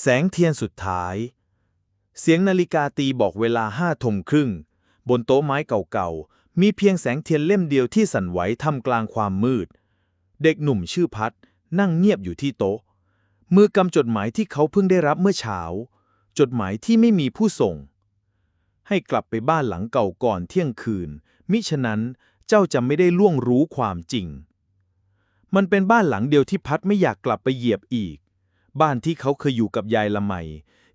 แสงเทียนสุดท้าย เสียงนาฬิกาตีบอกเวลาห้าทุ่มครึ่ง บนโต๊ะไม้เก่าๆ มีเพียงแสงเทียนเล่มเดียวที่สั่นไหวท่ามกลางความมืด เด็กหนุ่มชื่อพัดนั่งเงียบอยู่ที่โต๊ะ มือกำจดหมายที่เขาเพิ่งได้รับเมื่อเช้า จดหมายที่ไม่มีผู้ส่ง ให้กลับไปบ้านหลังเก่าก่อนเที่ยงคืน มิฉะนั้นเจ้าจะไม่ได้ล่วงรู้ความจริง มันเป็นบ้านหลังเดียวที่พัดไม่อยากกลับไปเหยียบอีก บ้านที่เขาเคยอยู่กับยายละไม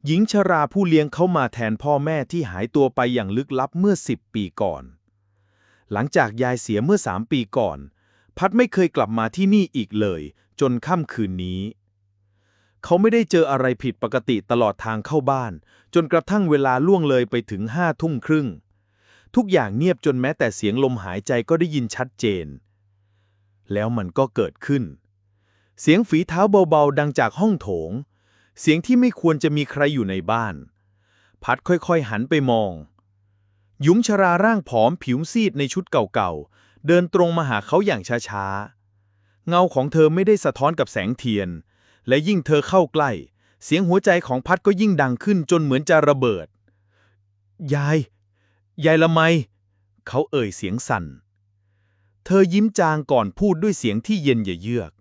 หญิงชราผู้เลี้ยงเขามาแทนพ่อแม่ที่หายตัวไปอย่างลึกลับเมื่อสิบปีก่อน หลังจากยายเสียเมื่อสามปีก่อน พัดไม่เคยกลับมาที่นี่อีกเลย จนค่ำคืนนี้ เขาไม่ได้เจออะไรผิดปกติตลอดทางเข้าบ้าน จนกระทั่งเวลาล่วงเลยไปถึงห้าทุ่มครึ่ง ทุกอย่างเงียบจนแม้แต่เสียงลมหายใจก็ได้ยินชัดเจน แล้วมันก็เกิดขึ้น เสียงฝีเท้าเบาๆ ดังจากห้องโถง เสียงที่ไม่ควรจะมีใครอยู่ในบ้าน พัดค่อยๆหันไปมอง ยุมชราร่างผอมผิวซีดในชุดเก่าๆ เดินตรงมาหาเขาอย่างช้าๆ เงาของเธอไม่ได้สะท้อนกับแสงเทียน และยิ่งเธอเข้าใกล้ เสียงหัวใจของพัดก็ยิ่งดังขึ้นจนเหมือนจะระเบิด ยาย ยายละไม เขาเอ่ยเสียงสั่น เธอยิ้มจางก่อนพูดด้วยเสียงที่เย็นเยือก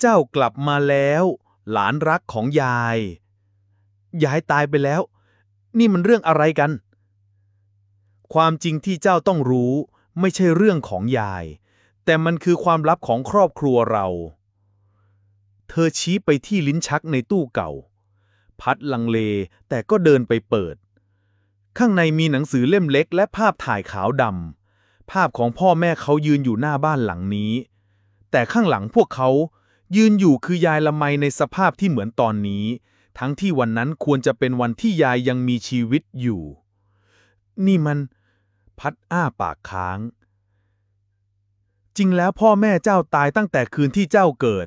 เจ้ากลับมาแล้ว หลานรักของยาย ยายตายไปแล้ว นี่มันเรื่องอะไรกัน ความจริงที่เจ้าต้องรู้ ไม่ใช่เรื่องของยาย แต่มันคือความลับของครอบครัวเรา เธอชี้ไปที่ลิ้นชักในตู้เก่า พัดลังเลแต่ก็เดินไปเปิด ข้างในมีหนังสือเล่มเล็ก และภาพถ่ายขาวดำภาพของพ่อแม่เขายืนอยู่หน้าบ้านหลังนี้ แต่ข้างหลังพวกเขา ยืนอยู่คือยายละไมในสภาพที่เหมือนตอนนี้ ทั้งที่วันนั้นควรจะเป็นวันที่ยายยังมีชีวิตอยู่ นี่มัน พัดอ้าปากค้าง จริงแล้วพ่อแม่เจ้าตายตั้งแต่คืนที่เจ้าเกิด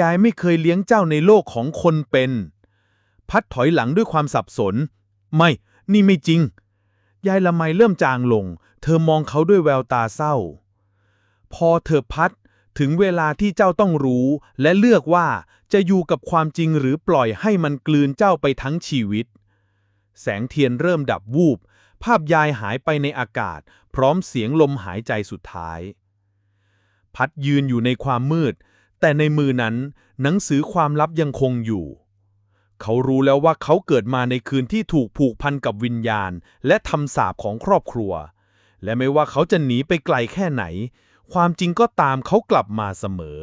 ยายไม่เคยเลี้ยงเจ้าในโลกของคนเป็น พัดถอยหลังด้วยความสับสน ไม่ นี่ไม่จริง ยายละไมเริ่มจางลง เธอมองเขาด้วยแววตาเศร้า พอเธอพัด ถึงเวลาที่เจ้าต้องรู้ และเลือกว่าจะอยู่กับความจริงหรือปล่อยให้มันกลืนเจ้าไปทั้งชีวิต แสงเทียนเริ่มดับวูบ ภาพยายหายไปในอากาศ พร้อมเสียงลมหายใจสุดท้าย พัดยืนอยู่ในความมืด แต่ในมือนั้น หนังสือความลับยังคงอยู่ เขารู้แล้วว่าเขาเกิดมาในคืนที่ถูกผูกพันกับวิญญาณ และทำสาปของครอบครัว และไม่ว่าเขาจะหนีไปไกลแค่ไหน ความจริงก็ตามเขากลับมาเสมอ